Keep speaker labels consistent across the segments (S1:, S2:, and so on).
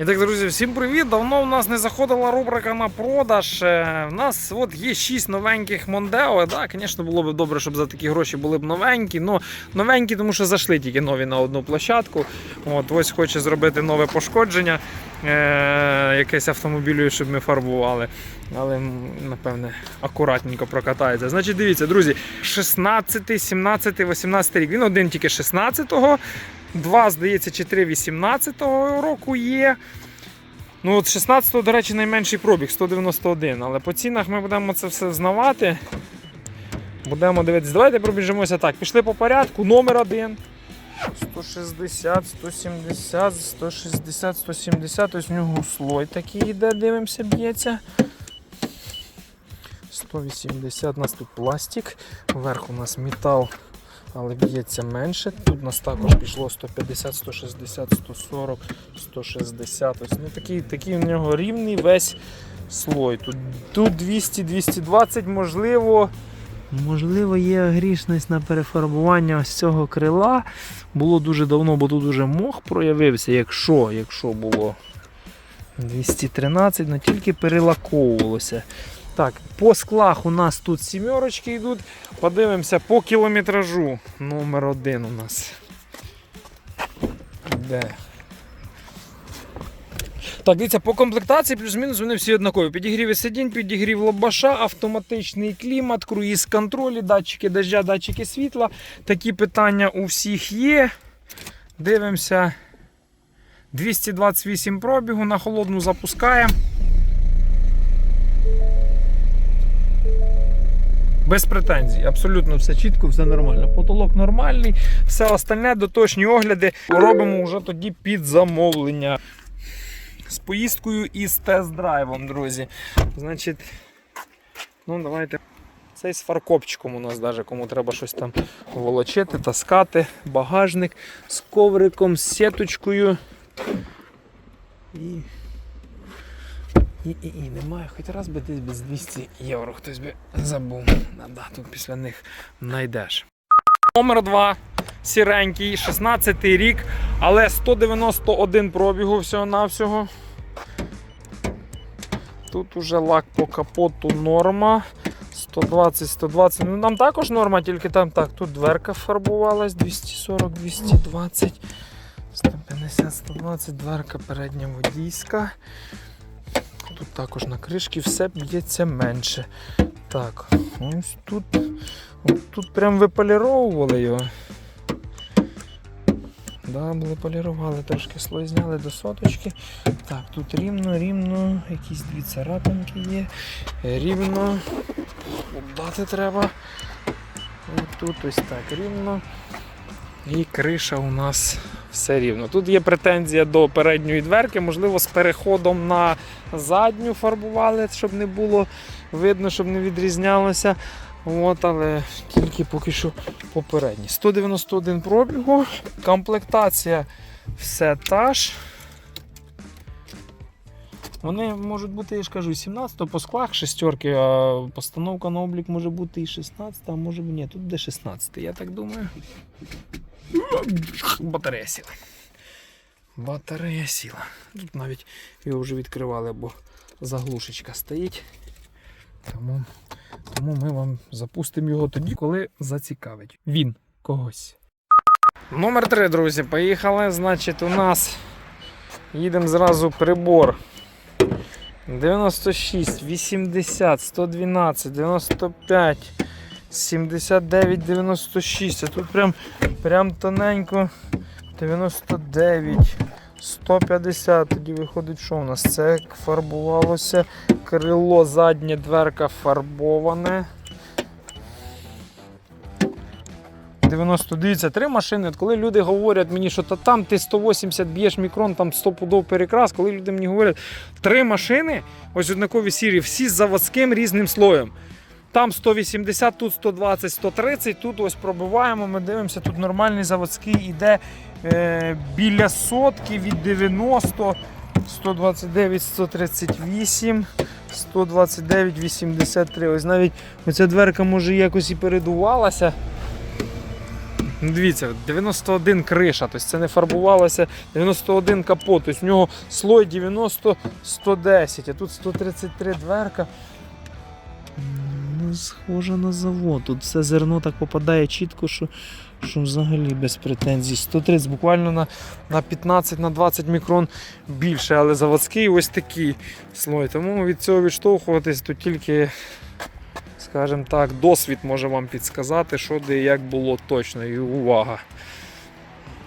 S1: І так, друзі, всім привіт! Давно у нас не заходила рубрика на продаж. Е, У нас от є 6 новеньких Мондео. Да, звісно, було б добре, щоб за такі гроші були б новенькі. Ну, новенькі, тому що зайшли тільки нові на одну площадку. От ось хоче зробити нове пошкодження. Е, якесь автомобілю, щоб ми фарбували. Але, напевне, акуратненько прокатається. Значить, дивіться, друзі, 16, 17, 18 рік. Він один тільки 16-го. Два, здається, чи три 18-го року є. Ну, от 16-го, до речі, найменший пробіг 191. Але по цінах ми будемо це все взнавати. Будемо дивитися. Давайте пробіжимося так. Пішли по порядку. Номер один. 160, 170, 160, 170. Ось в нього слой такий йде, дивимося, б'ється. 180 у нас тут пластик. Вверх у нас метал але б'ється менше. Тут у нас також пішло 150, 160, 140, 160. Ось, ну, такий, такий у нього рівний весь слой. Тут, тут 200, 220, можливо. Можливо, є грішність на перефарбування ось цього крила. Було дуже давно, бо тут уже мох проявився, якщо, якщо було 213, але тільки перелаковувалося. Так, по склах у нас тут сімерочки йдуть. Подивимося по кілометражу. Номер один у нас. Де? Так, дивіться, по комплектації плюс-мінус вони всі однакові. Підігрів сидінь, підігрів лобаша, автоматичний клімат, круїз контролі, датчики дождя, датчики світла. Такі питання у всіх є. Дивимося. 228 пробігу, на холодну запускаємо. Без претензій, абсолютно все чітко, все нормально. Потолок нормальний, все остальне, доточні огляди робимо вже тоді під замовлення. З поїздкою і з тест-драйвом, друзі. Значить, ну давайте. Цей з фаркопчиком у нас, навіть кому треба щось там волочити, таскати, багажник з ковриком, з сіточкою. І і, і, і немає, хоч раз би десь без 200 євро хтось би забув. Да, да, тут після них знайдеш. Номер 2. Сіренький, 16 рік, але 191 пробігу всього-навсього. Тут уже лак по капоту норма. 120-120. Ну нам також норма, тільки там так. Тут дверка фарбувалась 240-220. 150-120, дверка передня водійська. Тут також на кришці все б'ється менше. Так, ось тут. От тут прям виполіровували його. Да, полірували, трошки слой зняли до соточки. Так, тут рівно, рівно, якісь дві царапинки є. Рівно. Обдати треба. І тут ось так рівно. І криша у нас все рівно. Тут є претензія до передньої дверки, можливо, з переходом на задню фарбували, щоб не було видно, щоб не відрізнялося. От, але тільки поки що попередні. 191 пробігу, комплектація все та ж. Вони можуть бути, я ж кажу, 17 по склах шестерки, а постановка на облік може бути і 16, а може ні, тут буде 16, я так думаю. Батарея сіла. Батарея сіла. Тут навіть його вже відкривали, бо заглушечка стоїть. Тому, тому ми вам запустимо його тоді, коли зацікавить. Він когось. Номер 3, друзі, поїхали. Значить, у нас їдемо зразу прибор. 96, 80, 112, 95, 79, 96. А тут прям, прям тоненько 99, 150. Тоді виходить, що у нас? Це фарбувалося крило, задня дверка фарбоване. 90, дивіться, три машини. От коли люди говорять мені, що та там ти 180 б'єш мікрон, там 100 пудов перекрас, коли люди мені говорять, три машини, ось однакові сірі, всі з заводським різним слоєм. Там 180, тут 120, 130, тут ось пробиваємо, ми дивимося, тут нормальний заводський іде е, біля сотки від 90, 129, 138, 129, 83. Ось навіть оця дверка може якось і передувалася. Ну, дивіться, 91 криша, тобто це не фарбувалося, 91 капот, тобто в нього слой 90 110, а тут 133 дверка. Схоже на завод. Тут все зерно так попадає чітко, що, що взагалі без претензій. 130 буквально на, на 15-20 мікрон більше, але заводський ось такий слой. Тому від цього відштовхуватись то тільки, скажімо так, досвід може вам підсказати, що де і як було точно. І увага.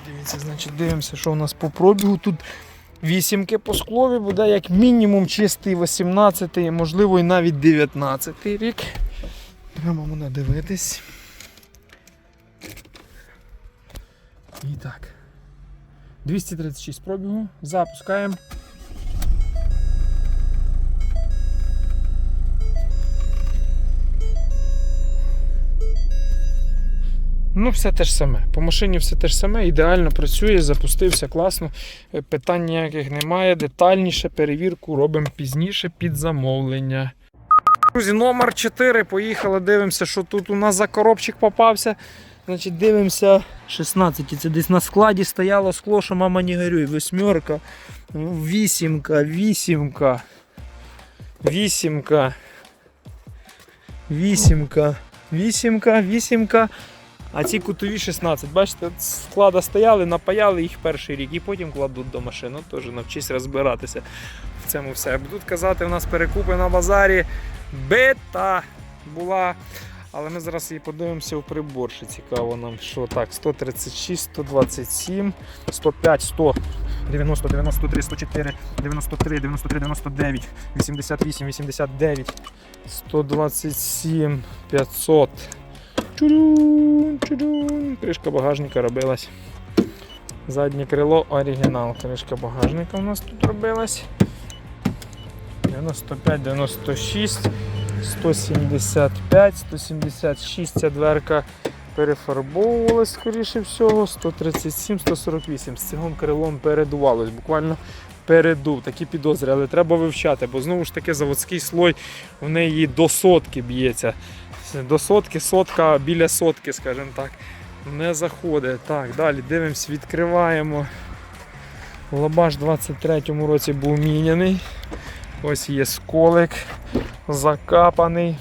S1: Дивіться, значить, дивимося, що у нас по пробігу. Тут вісімки по склові буде як мінімум чистий 18, можливо, і навіть 19 рік. Треба мене. І так. 236 пробігу. Запускаємо. Ну, все те ж саме. По машині все те ж саме, ідеально працює, запустився класно. Е, Питань ніяких немає. Детальніше перевірку робимо пізніше під замовлення. Друзі, номер 4. Поїхали, дивимося, що тут у нас за коробчик попався. Значить, дивимося 16. Це десь на складі стояло скло, що мама не горюй. Восьмерка, вісімка, вісімка, вісімка, вісімка, вісімка, вісімка. А ці кутові 16. Бачите, склада стояли, напаяли їх перший рік і потім кладуть до машини. Теж навчись розбиратися цьому все. Будуть казати, у нас перекупи на базарі бита була. Але ми зараз її подивимося у приборші. Цікаво нам, що так, 136, 127, 105, 100, 90, 93, 104, 93, 93, 99, 88, 89, 127, 500. Чудун, чудун. Кришка багажника робилась. Заднє крило оригінал. Кришка багажника у нас тут робилась. 95, 96, 175, 176 ця дверка перефарбовувалась, скоріше всього, 137, 148. З цим крилом передувалось, буквально передув. Такі підозри, але треба вивчати, бо знову ж таки заводський слой в неї до сотки б'ється. До сотки, сотка біля сотки, скажімо так, не заходить. Так, далі дивимось, відкриваємо. Лабаш в 23-му році був міняний. Ось є сколик закапаний.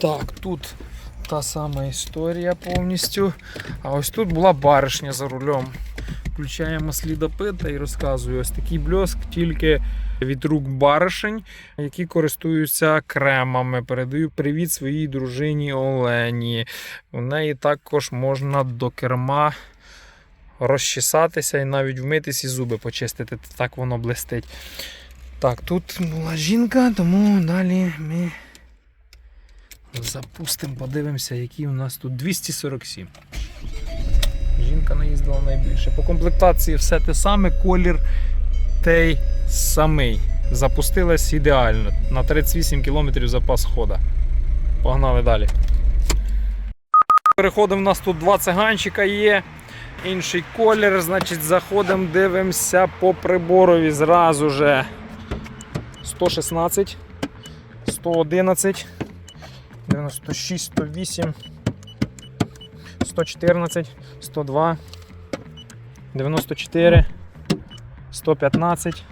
S1: Так, тут та сама історія повністю. А ось тут була баришня за рулем. Включаємо слідопита і розказую, ось такий бльоск тільки від рук баришень, які користуються кремами. Передаю привіт своїй дружині Олені. У неї також можна до керма розчесатися і навіть вмитись і зуби почистити. Так воно блистить. Так, тут була жінка, тому далі ми запустимо, подивимося, які у нас тут 247. Жінка наїздила найбільше. По комплектації все те саме, колір той самий. Запустилась ідеально. На 38 км запас хода. Погнали далі. Переходимо, у нас тут два циганчика є. Інший колір, значить, заходимо, дивимося по приборові зразу же. 116, 111, 96, 108, 114, 102, 94, 115.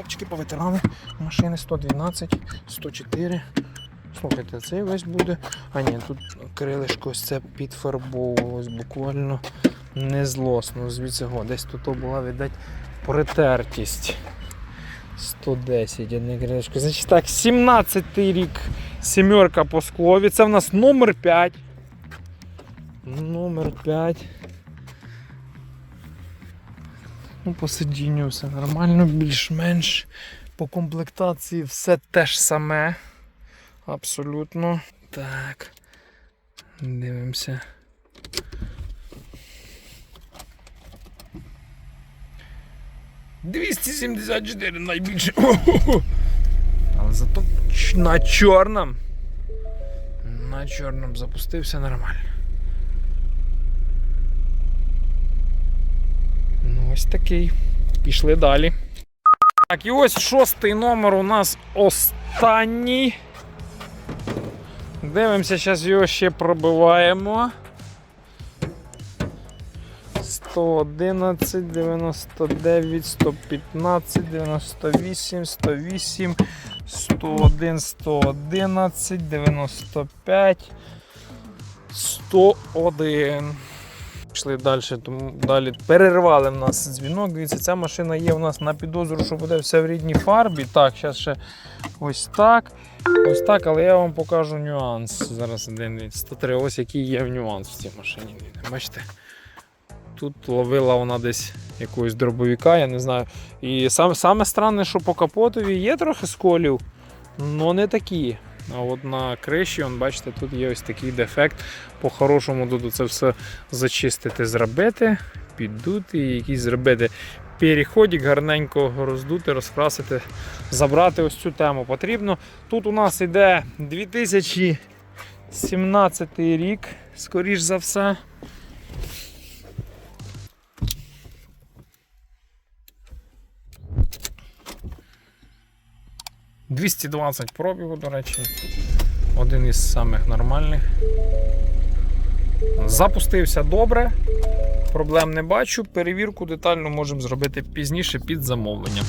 S1: Опчики повитирали. Машини 112, 104. Слухайте, цей весь буде. А ні, тут крилишко це підфарбовувалось буквально незлосно. Звідси го, десь тут була, видать, притертість. 110 одне крилишко. Значить так, 17-й рік. Сімерка по склові. Це в нас номер 5. Номер 5. Ну, по сидінню все нормально, більш-менш. По комплектації все те ж саме. Абсолютно. Так. Дивимося. Двісті сімдесят чотири найбільше. Але зато на чорному. На чорному запустився нормально. Ну, ось такий. Пішли далі. Так, і ось шостий номер у нас останній. Дивимося, зараз його ще пробиваємо. 111, 99, 115, 98, 108, 101, 111, 95, 101. Пішли далі, тому далі перервали в нас дзвінок. Дивіться, ця машина є у нас на підозру, що буде все в рідній фарбі. Так, зараз ще ось так. Ось так, але я вам покажу нюанс. Зараз один від 103. Ось який є нюанс в цій машині. Бачите? Тут ловила вона десь якогось дробовика, я не знаю. І сам, саме странне, що по капотові є трохи сколів, але не такі. А от на криші, он, бачите, тут є ось такий дефект. По-хорошому тут це все зачистити, зробити, піддути і якісь зробити переходик, гарненько роздути, розкрасити, забрати ось цю тему потрібно. Тут у нас йде 2017 рік, скоріш за все. «220 пробігу, до речі, один із самих нормальних. Запустився добре, проблем не бачу. Перевірку детальну можемо зробити пізніше під замовлення.